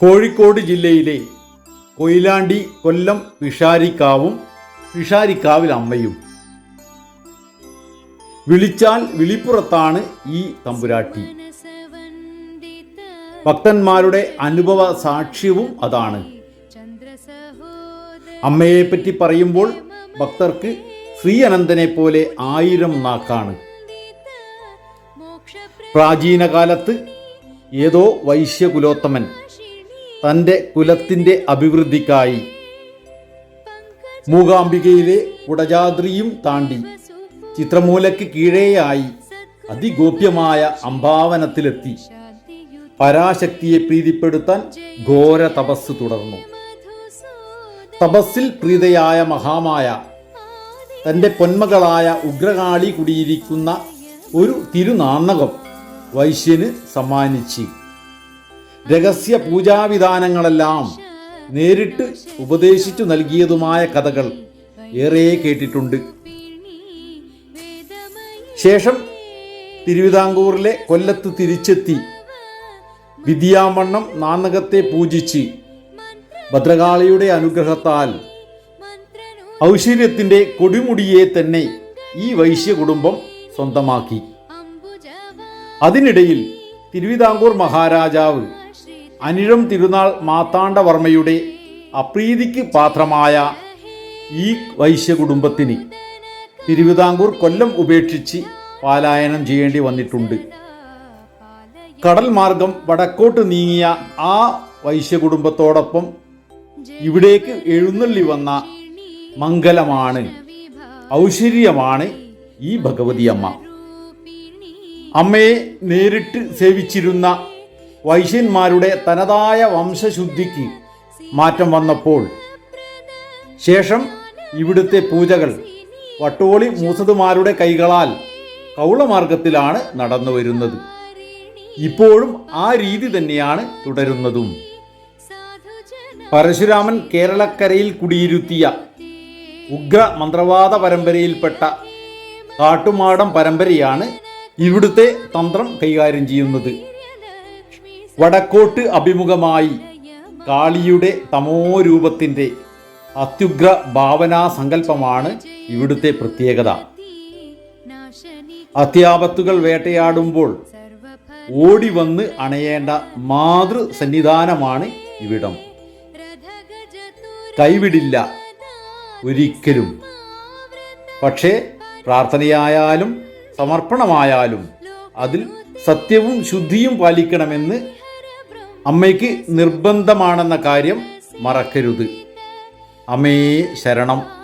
കോഴിക്കോട് ജില്ലയിലെ കൊയിലാണ്ടി കൊല്ലം പിഷാരിക്കാവും പിഷാരിക്കാവിൽ അമ്മയും. വിളിച്ചാൽ വിളിപ്പുറത്താണ് ഈ തമ്പുരാട്ടി. ഭക്തന്മാരുടെ അനുഭവ സാക്ഷ്യവും അതാണ്. അമ്മയെപ്പറ്റി പറയുമ്പോൾ ഭക്തർക്ക് ശ്രീ അനന്തനെ പോലെ ആയിരം നാക്കാണ്. പ്രാചീന കാലത്ത് ഏതോ വൈശ്യകുലോത്തമൻ തന്റെ കുലത്തിന്റെ അഭിവൃദ്ധിക്കായി. മൂകാംബികയിലെ കുടജാദ്രിയും താണ്ടി ചിത്രമൂലയ്ക്ക് കീഴേയായി അതിഗോപ്യമായ അംഭാവനത്തിലെത്തി. പരാശക്തിയെ പ്രീതിപ്പെടുത്താൻ ഘോര തപസ് തുടർന്നു. തപസ്സിൽ പ്രീതയായ മഹാമായ തന്റെ പൊന്മകളായ ഉഗ്രകാളി കുടിയിരിക്കുന്ന ഒരു തിരുനാണകം വൈശ്യന് സമ്മാനിച്ച്. രഹസ്യ പൂജാവിധാനങ്ങളെല്ലാം നേരിട്ട് ഉപദേശിച്ചു നൽകിയതുമായ കഥകൾ ഏറെ കേട്ടിട്ടുണ്ട്. ശേഷം തിരുവിതാംകൂറിലെ കൊല്ലത്ത് തിരിച്ചെത്തി വിദ്യാമണ്ണം നാന്നകത്തെ പൂജിച്ച് ഭദ്രകാളിയുടെ അനുഗ്രഹത്താൽ ഔശ്വര്യത്തിന്റെ കൊടിമുടിയെ തന്നെ ഈ വൈശ്യ കുടുംബം സ്വന്തമാക്കി. അതിനിടയിൽ തിരുവിതാംകൂർ മഹാരാജാവ് അനിഴം തിരുനാൾ മാത്താണ്ഡവർമ്മയുടെ അപ്രീതിക്ക് പാത്രമായ ഈ വൈശ്യ കുടുംബത്തിന് തിരുവിതാംകൂർ കൊല്ലം ഉപേക്ഷിച്ച് പാലായനം ചെയ്യേണ്ടി വന്നിട്ടുണ്ട്. കടൽ മാർഗം വടക്കോട്ട് നീങ്ങിയ ആ വൈശ്യ കുടുംബത്തോടൊപ്പം ഇവിടേക്ക് എഴുന്നള്ളി വന്ന മംഗലമാണ് ഔശ്വര്യമാണ് ഈ ഭഗവതി അമ്മ അമ്മയെ നേരിട്ട് സേവിച്ചിരുന്ന വൈശ്യന്മാരുടെ തനതായ വംശശുദ്ധിക്ക് മാറ്റം വന്നപ്പോൾ ശേഷം ഇവിടുത്തെ പൂജകൾ വട്ടോളി മൂസതുമാരുടെ കൈകളാൽ കൗളമാർഗത്തിലാണ് നടന്നു വരുന്നത്. ഇപ്പോഴും ആ രീതി തന്നെയാണ് തുടരുന്നതും. പരശുരാമൻ കേരളക്കരയിൽ കുടിയിരുത്തിയ ഉഗ്ര മന്ത്രവാദ പരമ്പരയിൽപ്പെട്ട കാട്ടുമാടം പരമ്പരയാണ് ഇവിടുത്തെ തന്ത്രം കൈകാര്യം ചെയ്യുന്നത്. വടക്കോട്ട് അഭിമുഖമായി കാളിയുടെ തമോരൂപത്തിന്റെ അത്യുഗ്ര ഭാവനാ സങ്കല്പമാണ് ഇവിടുത്തെ പ്രത്യേകത. അത്യാപത്തുകൾ വേട്ടയാടുമ്പോൾ ഓടി വന്ന് അണയേണ്ട മാതൃ സന്നിധാനമാണ് ഇവിടം. കൈവിടില്ല ഒരിക്കലും. പക്ഷേ പ്രാർത്ഥനയായാലും സമർപ്പണമായാലും അതിൽ സത്യവും ശുദ്ധിയും പാലിക്കണമെന്ന് അമ്മയ്ക്ക് നിർബന്ധമാണെന്ന കാര്യം മറക്കരുത്. അമ്മയെ ശരണം.